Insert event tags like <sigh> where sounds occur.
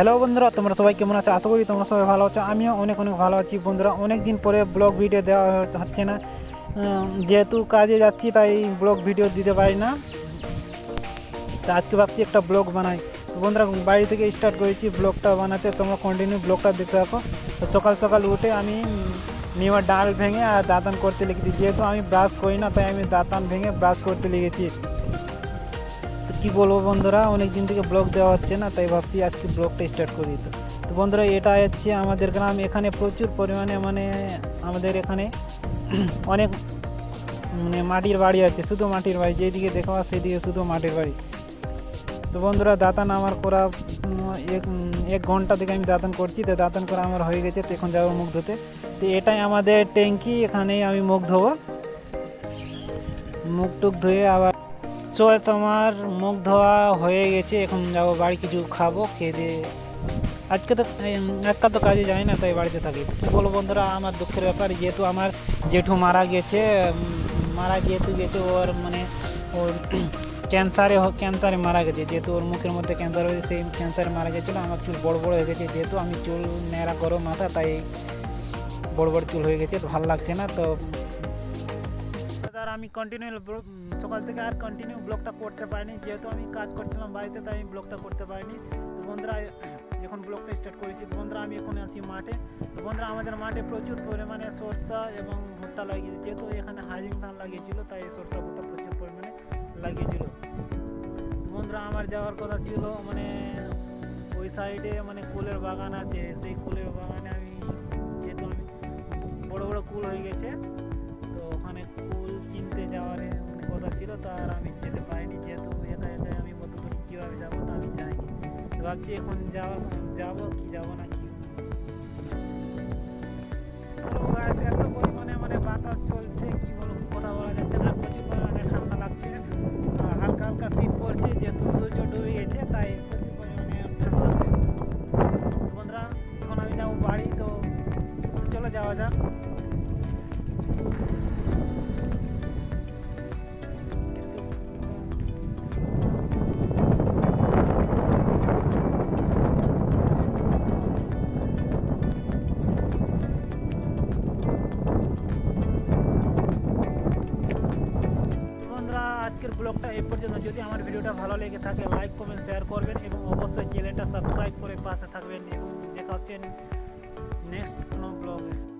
Hello বন্ধুরা, তোমরা সবাই কেমন আছো? আশা করি তোমরা সবাই ভালো আছো। আমিও অনেক অনেক ভালো আছি বন্ধুরা। অনেক দিন পরে ব্লগ ভিডিও দেওয়া হচ্ছে না। যেহেতু কাজে যাচ্ছি, তাই ব্লগ ভিডিও দিতে পারি না। তা আজকে ভাবছি একটা ব্লগ বানাই। বন্ধুরা, বাড়ি থেকে স্টার্ট করেছি ব্লগটা বানাতে। তোমরা কন্টিনিউ ব্লগটা দেখতে থাকো। তো সকাল সকাল উঠে আমি নিমার ডাল ভেঙে আর দাঁতান করতে লেগেছি যেহেতু আমি ব্রাশ করি না, তাই আমি দাঁতান ভেঙে ব্রাশ করতে লেগেছি কী বলব বন্ধুরা? অনেক দিন থেকে ব্লগ দেওয়া হচ্ছে না, তাই ভাবছি আজকে ব্লগটা স্টার্ট করে তো তো বন্ধুরা, এটা হচ্ছে আমাদের গ্রাম। এখানে প্রচুর পরিমাণে মানে আমাদের এখানে <clears throat> অনেক মানে মাটির বাড়ি আছে, শুধু মাটির বাড়ি। যেদিকে দেখা হয় সেদিকে শুধু মাটির বাড়ি। তো বন্ধুরা, দাতান আমার করা এক এক ঘণ্টা থেকে আমি দাতান করছি। তো দাতান করা আমার হয়ে গেছে, তো এখন যাব মুখ ধুতে। তো এটাই আমাদের ট্যাঙ্কি, এখানেই আমি মুখ ধোবো। মুখ টুক ধুয়ে আবার চয়েস আমার মুখ ধোয়া হয়ে গেছে, এখন যাব বাড়ি কিছু খাব, খেয়ে দিয়ে আজকে তো একটা তো কাজে যাই না, তাই বাড়িতে থাকি। কী বলব বন্ধুরা, আমার দুঃখের ব্যাপার, যেহেতু আমার জেঠু মারা গেছে মারা যেহেতু গেছে, ওর মানে ওর ক্যান্সারে ক্যান্সারে মারা গেছে। যেহেতু ওর মুখের মধ্যে ক্যান্সার হয়েছে, সেই ক্যান্সারে মারা গেছিল, আমার চুল বড় বড় হয়ে গেছে। যেহেতু আমি চুল ন্যাড়া করো মাথা, তাই বড় বড় চুল হয়ে গেছে, তো ভালো লাগছে না, তো আমি কন্টিনিউ সকাল থেকে আর কন্টিনিউ ব্লগটা করতে পারিনি। যেহেতু আমি কাজ করছিলাম বাড়িতে, তাই আমি ব্লগটা করতে পারিনি। তো বন্ধুরা, <clears throat> এখন ব্লগটা স্টার্ট করেছি। বন্ধুরা, আমি এখন আছি মাঠে। তো বন্ধুরা, আমাদের মাঠে প্রচুর পরিমাণে সরষা এবং ভুট্টা লাগিয়েছে। যেহেতু এখানে হাইজিং ধান লাগিয়েছিল, তাই সরষা, ভুট্টা প্রচুর পরিমাণে লাগিয়েছিল। বন্ধুরা, আমার যাওয়ার কথা ছিল মানে ওই সাইডে মানে কুলের বাগান আছে। সেই কুলের বাগানে আমি, যেহেতু আমি বড় বড় কুল হয়ে গেছে ভাবছি এখন যাওয়া, যাব কি যাব না কি। এত পরিমাণে মানে বাতাস চলছে, কি বলব, কথা বলা যাচ্ছে না, প্রচুর পরিমাণে ঠান্ডা লাগছে। হালকা হালকা শীত পড়ছে, যেহেতু সূর্য ডুবে গেছে, তাই প্রচুর পরিমাণে ঠান্ডা লাগছে। বন্ধুরা, এখন আমি যাব বাড়ি, তো চলো যাওয়া যাক। আজকের ব্লগটা এই পর্যন্ত। যদি আমার ভিডিওটা ভালো লেগে থাকে লাইক কমেন্ট শেয়ার করবেন এবং অবশ্যই চ্যানেলটা সাবস্ক্রাইব করে পাশে থাকবেন এবং দেখা হচ্ছে নেক্সট কোনো ব্লগে